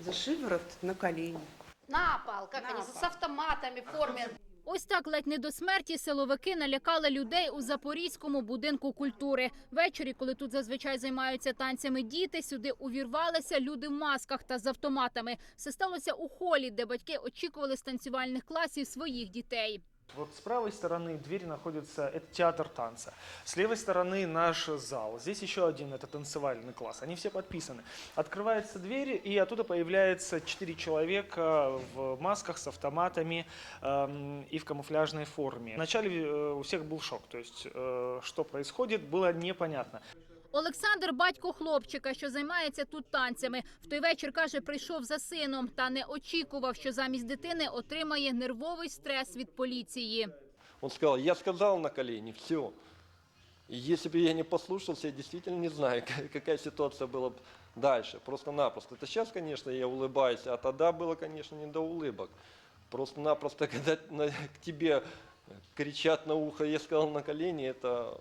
За шиворот на колени. На пол, как На они, с автоматами в форме. Ось так ледь не до смерті силовики налякали людей у Запорізькому будинку культури. Ввечері, коли тут зазвичай займаються танцями діти, сюди увірвалися люди в масках та з автоматами. Все сталося у холі, де батьки очікували з танцювальних класів своїх дітей. Вот с правой стороны двери находится это театр танца. С левой стороны наш зал. Здесь еще один это танцевальный класс. Они все подписаны. Открываются двери, и оттуда появляется четыре человека в масках с автоматами эм, и в камуфляжной форме. Вначале э, у всех был шок, то есть э, что происходит, было непонятно. Олександр, батько хлопчика, що займається тут танцями, в той вечір каже, прийшов за сином та не очікував, що замість дитини отримає нервовий стрес від поліції. Он сказал, я сказал на колени, все. И если бы я не послушался, я действительно не знаю, ка- какая ситуация была бы дальше. Просто-напросто. Это сейчас, конечно, я улыбаюсь, а тогда было, конечно, не до улыбок. Просто-напросто, когда на- к тебе кричат на ухо, я сказал на колени, это,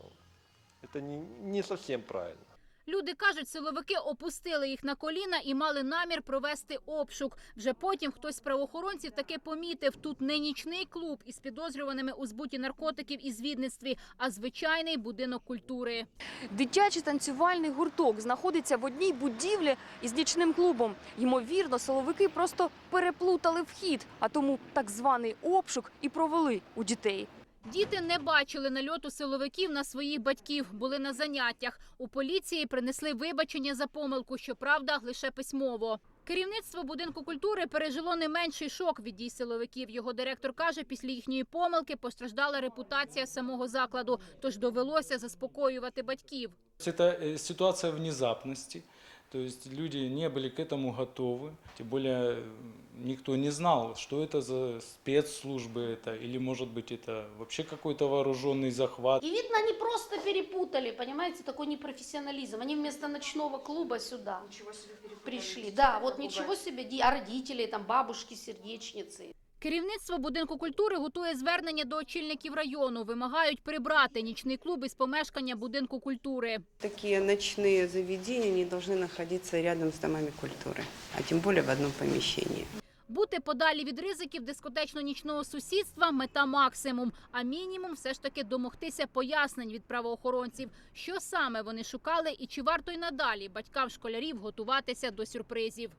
это не, не совсем правильно. Люди кажуть, силовики опустили їх на коліна і мали намір провести обшук. Вже потім хтось з правоохоронців таки помітив, тут не нічний клуб із підозрюваними у збуті наркотиків і звідництві, а звичайний будинок культури. Дитячий танцювальний гурток знаходиться в одній будівлі із нічним клубом. Ймовірно, силовики просто переплутали вхід, а тому так званий обшук і провели у дітей. Діти не бачили нальоту силовиків на своїх батьків, були на заняттях. У поліції принесли вибачення за помилку, щоправда, лише письмово. Керівництво будинку культури пережило не менший шок від дій силовиків. Його директор каже, після їхньої помилки постраждала репутація самого закладу, тож довелося заспокоювати батьків. Это э, ситуация внезапности, то есть люди не были к этому готовы, тем более э, никто не знал, что это за спецслужбы это, или может быть это вообще какой-то вооруженный захват. И видно, они просто перепутали, понимаете, такой непрофессионализм. Они вместо ночного клуба сюда пришли. Да, вот ничего себе, ди- а родители, там бабушки, сердечницы. Керівництво будинку культури готує звернення до очільників району. Вимагають прибрати нічний клуб із помешкання будинку культури. Такие ночные заведения не должны находиться рядом с домами культуры, а тем более в одном помещении. Бути подалі від ризиків дискотечно-нічного сусідства мета максимум. А мінімум все ж таки домогтися пояснень від правоохоронців, що саме вони шукали і чи варто й надалі батькам школярів готуватися до сюрпризів.